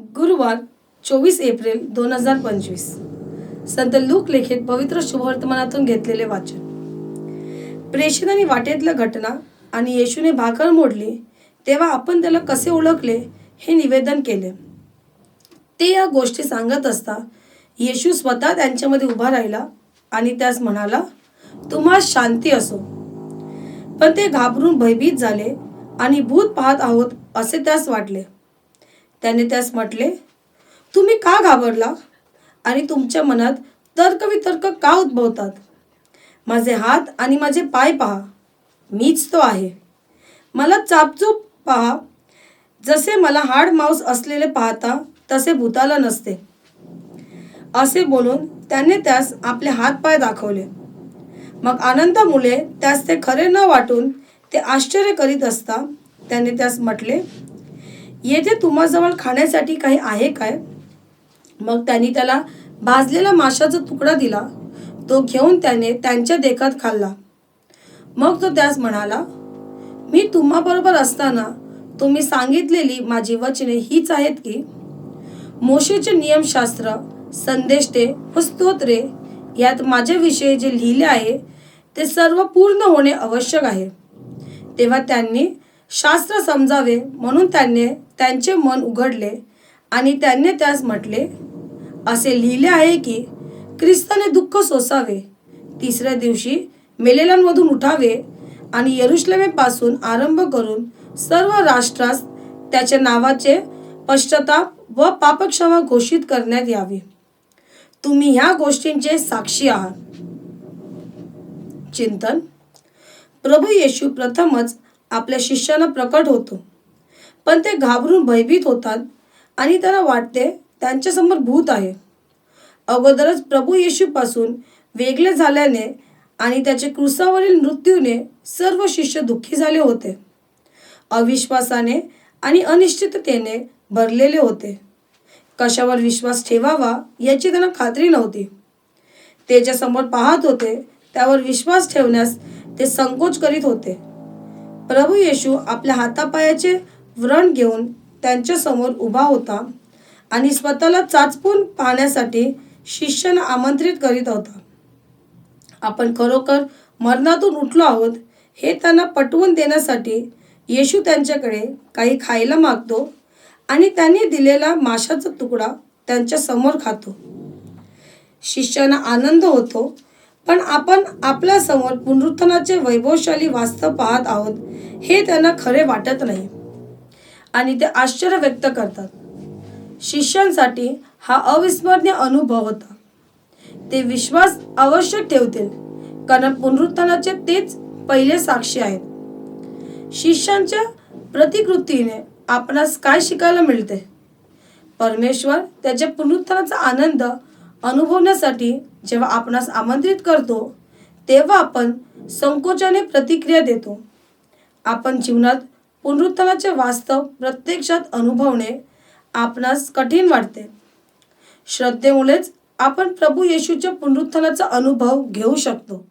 गुरुवार चोवीस एप्रिल दोन हजार पंचवीस. संत लूक लेखित पवित्र शुभवर्तमानातून घेतलेले वाचन. प्रेषितांनी वाटेतल्या घटना आणि येशूने भाकर मोडली तेव्हा आपण त्याला कसे ओळखले हे निवेदन केले. ते या गोष्टी सांगत असता येशू स्वतः त्यांच्यामध्ये उभा राहिला आणि त्यास म्हणाला तुम्हा शांती असो. पण ते घाबरून भयभीत झाले आणि भूत पाहत आहोत असे त्यास वाटले. त्याने त्यास म्हटले तुम्ही का घाबरला? आणि तुमच्या मनात तर्कवितर्क का उद्भवतात? माझे हात आणि माझे पाय पहा मीच तो आहे. मला चापचूप पहा जसे मला हाड मांस असलेले पाहता तसे भूताला नसते. असे बोलून त्याने त्यास आपले हात पाय दाखवले. मग आनंदामुळे त्यास ते खरे न वाटून ते आश्चर्य करीत असता त्याने त्यास म्हटले येथे तुम्हाजवळ खाण्यासाठी काही आहे काय? मग त्यांनी त्याला भाजलेला माशाचा तुकडा दिला. तो घेऊन त्याने त्यांच्या देखात खाल्ला. मग तो त्यास म्हणाला मी तुम्हाबरोबर असताना तुम्ही सांगितलेली माझी वचने हीच आहेत की मोशेचे नियमशास्त्र संदेशते व स्तोत्रे यात माझ्याविषयी जे लिहिले आहे ते सर्व पूर्ण होणे आवश्यक आहे. तेव्हा त्यांनी शास्त्र समजावे म्हणून त्यांनी त्यांचे मन उघडले आणि त्यांनी त्यास म्हटले असे लिहिले आहे की ख्रिस्ताने दुःख सोसावे तिसऱ्या दिवशी मेलेल्यांमधून उठावे आणि यरुश्लेमेपासून आरंभ करून सर्व राष्ट्रास त्याच्या नावाचे पश्चाताप व पापक्षमा घोषित करण्यात यावे. तुम्ही ह्या गोष्टींचे साक्षी आहात. चिंतन. प्रभू येशू प्रथमच आपल्या शिष्यांना प्रकट होतो. पण ते घाबरून भयभीत होतात आणि त्यांना वाटते त्यांच्यासमोर भूत आहे. अगोदरच प्रभू येशूपासून वेगळे झाल्याने आणि त्याचे क्रुसावरील मृत्यूने सर्व शिष्य दुःखी झाले होते. अविश्वासाने आणि अनिश्चिततेने भरलेले होते. कशावर विश्वास ठेवावा याची त्यांना खात्री नव्हती. ते ज्यासमोर पाहत होते त्यावर विश्वास ठेवण्यास ते संकोच करीत होते. प्रभू येशू आपल्या हातापायाचे व्रण घेऊन त्यांच्यासमोर उभा होता आणि स्वतःला चाचपून पाहण्यासाठी शिष्यांना आमंत्रित करीत होता. आपण खरोखर मरणातून उठलो आहोत हे त्यांना पटवून देण्यासाठी येशू त्यांच्याकडे काही खायला मागतो आणि त्यांनी दिलेला माशाचा तुकडा त्यांच्यासमोर खातो. शिष्यांना आनंद होतो पण आपण आपल्यासमोर पुनरुत्थानाचे वैभवशाली वास्तव पाहत आहोत हे त्यांना खरे वाटत नाही. आणि ते आश्चर्य व्यक्त करतात. शिष्यांसाठी हा अविस्मरणीय अनुभव होता. ते विश्वास आवश्यक ठेवतील कारण पुनरुत्थानाचे तेच पहिले साक्षी आहेत. शिष्यांच्या प्रतिकृतीने आपणास काय शिकायला मिळते? परमेश्वर त्याच्या पुनरुत्थानाचा आनंद अनुभवण्यासाठी जेव्हा आपणास आमंत्रित करतो तेव्हा आपण संकोचाने प्रतिक्रिया देतो. आपण जीवनात पुनरुत्थानाचे वास्तव प्रत्यक्षात अनुभवणे आपणास कठीण वाटते. श्रद्धेमुळेच आपण प्रभू येशूच्या पुनरुत्थानाचा अनुभव घेऊ शकतो.